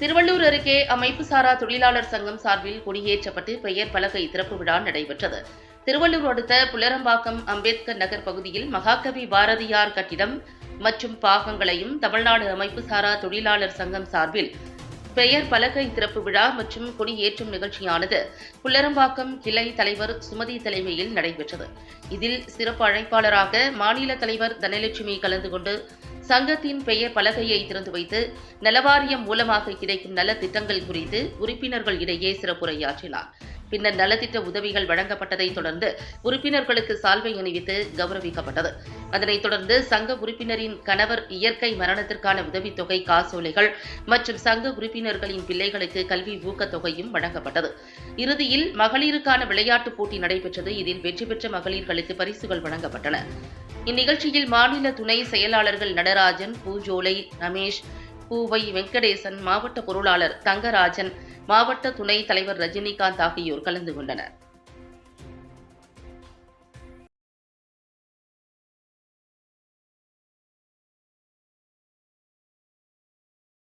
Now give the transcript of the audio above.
திருவள்ளூர் அருகே அமைப்பு சாரா தொழிலாளர் சங்கம் சார்பில் கொடியேற்றப்பட்டு பெயர் பலகை திறப்பு விழா நடைபெற்றது. திருவள்ளூர் அடுத்த புலரம்பாக்கம் அம்பேத்கர் நகர் பகுதியில் மகாகவி பாரதியார் கட்டிடம் மற்றும் பாகங்களையும் தமிழ்நாடு அமைப்பு சாரா தொழிலாளர் சங்கம் சார்பில் பெயர் பலகை திறப்பு விழா மற்றும் கொடியேற்றும் நிகழ்ச்சியானது புல்லரம்பாக்கம் கிளை தலைவர் சுமதி தலைமையில் நடைபெற்றது. இதில் சிறப்பு அழைப்பாளராக மாநில தலைவர் தனலட்சுமி கலந்து கொண்டு சங்கத்தின் பெயர் பலகையை திறந்து வைத்து நலவாரியம் மூலமாக கிடைக்கும் நல திட்டங்கள் குறித்து உறுப்பினர்கள் இடையே சிறப்புரையாற்றினார். பின்னர் நலத்திட்ட உதவிகள் வழங்கப்பட்டதைத் தொடர்ந்து உறுப்பினர்களுக்கு சால்வை அணிவித்து கௌரவிக்கப்பட்டது. அதனைத் தொடர்ந்து சங்க உறுப்பினரின் கணவர் இயற்கை மரணத்திற்கான உதவித்தொகை காசோலைகள் மற்றும் சங்க உறுப்பினர்களின் பிள்ளைகளுக்கு கல்வி ஊக்கத்தொகையும் வழங்கப்பட்டது. இறுதியில் மகளிருக்கான விளையாட்டுப் போட்டி நடைபெற்றது. இதில் வெற்றி பெற்ற மகளிர்களுக்கு பரிசுகள் வழங்கப்பட்டன. இந்நிகழ்ச்சியில் மாநில துணை செயலாளர்கள் நடராஜன் பூஜோலை ரமேஷ் பூவை வெங்கடேசன் மாவட்ட பொருளாளர் தங்கராஜன் மாவட்ட துணைத் தலைவர் ரஜினிகாந்த் ஆகியோர் கலந்து கொண்டனர்.